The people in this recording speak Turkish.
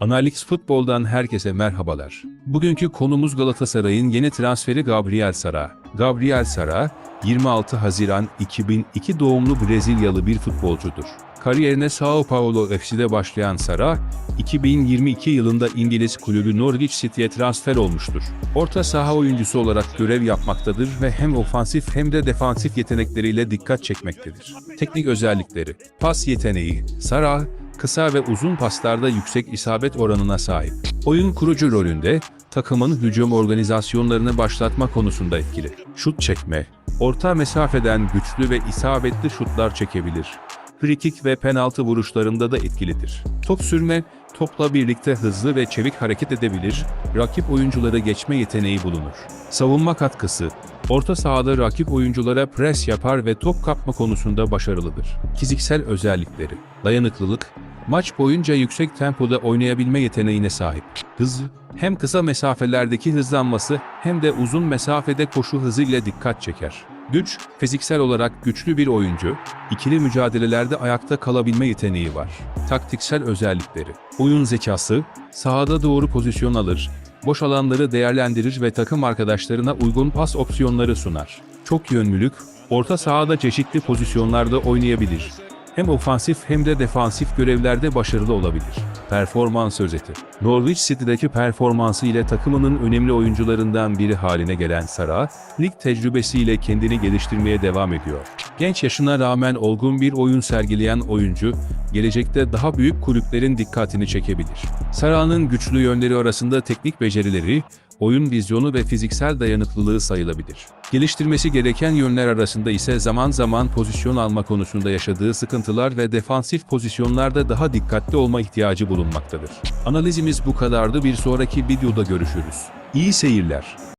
Analix Futbol'dan herkese merhabalar. Bugünkü konumuz Galatasaray'ın yeni transferi Gabriel Sara. Gabriel Sara, 26 Haziran 2002 doğumlu Brezilyalı bir futbolcudur. Kariyerine Sao Paulo FC'de başlayan Sara, 2022 yılında İngiliz kulübü Norwich City'ye transfer olmuştur. Orta saha oyuncusu olarak görev yapmaktadır ve hem ofansif hem de defansif yetenekleriyle dikkat çekmektedir. Teknik özellikleri, pas yeteneği, Sara, kısa ve uzun paslarda yüksek isabet oranına sahip. Oyun kurucu rolünde takımın hücum organizasyonlarını başlatma konusunda etkili. Şut çekme, orta mesafeden güçlü ve isabetli şutlar çekebilir. Frikik ve penaltı vuruşlarında da etkilidir. Top sürme, topla birlikte hızlı ve çevik hareket edebilir, rakip oyuncuları geçme yeteneği bulunur. Savunma katkısı, orta sahada rakip oyunculara pres yapar ve top kapma konusunda başarılıdır. Fiziksel özellikleri, dayanıklılık, maç boyunca yüksek tempoda oynayabilme yeteneğine sahip. Hız, hem kısa mesafelerdeki hızlanması hem de uzun mesafede koşu hızıyla dikkat çeker. Güç, fiziksel olarak güçlü bir oyuncu, ikili mücadelelerde ayakta kalabilme yeteneği var. Taktiksel özellikleri, oyun zekası, sahada doğru pozisyon alır, boş alanları değerlendirir ve takım arkadaşlarına uygun pas opsiyonları sunar. Çok yönlülük, orta sahada çeşitli pozisyonlarda oynayabilir. Hem ofansif hem de defansif görevlerde başarılı olabilir. Performans özeti. Norwich City'deki performansı ile takımının önemli oyuncularından biri haline gelen Sara, lig tecrübesiyle kendini geliştirmeye devam ediyor. Genç yaşına rağmen olgun bir oyun sergileyen oyuncu, gelecekte daha büyük kulüplerin dikkatini çekebilir. Sara'nın güçlü yönleri arasında teknik becerileri, oyun vizyonu ve fiziksel dayanıklılığı sayılabilir. Geliştirmesi gereken yönler arasında ise zaman zaman pozisyon alma konusunda yaşadığı sıkıntılar ve defansif pozisyonlarda daha dikkatli olma ihtiyacı bulunmaktadır. Analizimiz bu kadardı. Bir sonraki videoda görüşürüz. İyi seyirler.